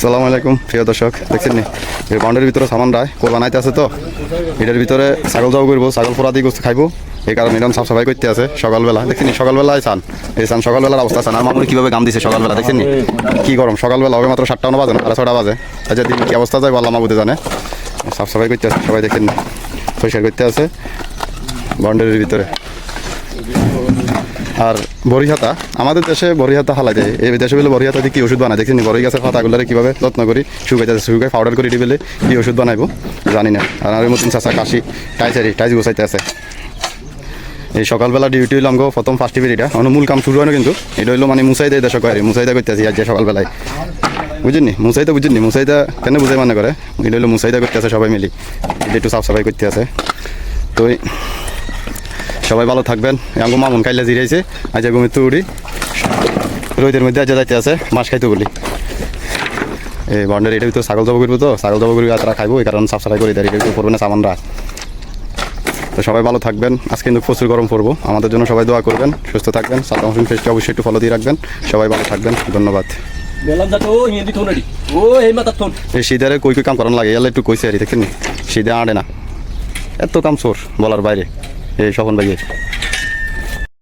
সালামু আলাইকুম, প্রিয় দর্শক, দেখছেন এই বাউন্ডারির ভিতরে সামান রায় কোরবানাইতে আছে তো? এটার ভিতরে ছাগল যাও করব, ছাগল পোড়া দিয়ে খাইবো। এই কারণে এরকম সাফ সাফাই করতে আছে সকালবেলা। দেখছেন নি? সকালবেলায় চান। এই চান সকালবেলার অবস্থা চান। আর মামুনি কীভাবে গাম দিছে সকালবেলা, দেখছেন কি গরম? সকালবেলা হবে মাত্র সাতটা বাজে না? সাড়ে ছটা বাজে। আচ্ছা দিন কি অবস্থা যায় বললাম মাবুতে জানে। সাফ সাফাই করতে আছে, সবাই দেখেন পরিষ্কার করতে আছে। বাউন্ডারির ভিতরে। আর বরিহাতা আমাদের দেশে বরিহাতা হালা যায় এই দেশে বলে বরিহাতা দিয়ে কি ওষুধ বানায়? দেখছেন বড়ি গাছের পাতাগুলোরে কীভাবে যত্ন করি শুকাই যাচ্ছে শুকাই পাউডার করে দিবেলে কি ওষুধ বানাইবো? জানি না। আর আমার মতন চাষা কাশি টাইচারি টাইজ গোছাইতে আছে। এই সকালবেলা ডিউটি হইলাম গো প্রথম ফার্স্ট টিভির এটা। অন্য মূল কাম শুরু হয় না কিন্তু। এটা হইল মানে মুসাই দেয় দেশক আর মুসাইদা করতে আছি আজ যে সকালবেলায়। বুঝিনি মুসাইদা বুঝিনি মুসাইদা কেন বুঝাই মানে করে? এটা হইল মুসাইদা করতে আছে সবাই মিলি। এটা একটু সাফ সাফাই করতে আছে। তো সবাই ভালো থাকবেন। আঙ্গু মামুন খাইলে জিরাইছে আজ ঘুমিতে উড়ি। রোদের মধ্যে আজ যাইতে আছে মাছ খাইতে বলি। এই বাউন্ডারি এটা ভিতরে ছাগল জব করব তো ছাগল জব করবি তারা খাইবো এই কারণে সাফ সাফাই করে দেয় এটা করবে না সামানরা। তো সবাই ভালো থাকবেন আজকে কিন্তু প্রচুর গরম পড়ব। আমাদের জন্য সবাই দোয়া করবেন সুস্থ থাকবেন সাতটা হোসেন ফেসকে অবশ্যই একটু ফলো দিয়ে রাখবেন। সবাই ভালো থাকবেন ধন্যবাদ। এই থোন কই কই কাম করানো লাগে এলে একটু কইছে আর দেখেন শীতে আড়ে না। এত কাম চোর বলার বাইরে। স্বপন ভাইয়ের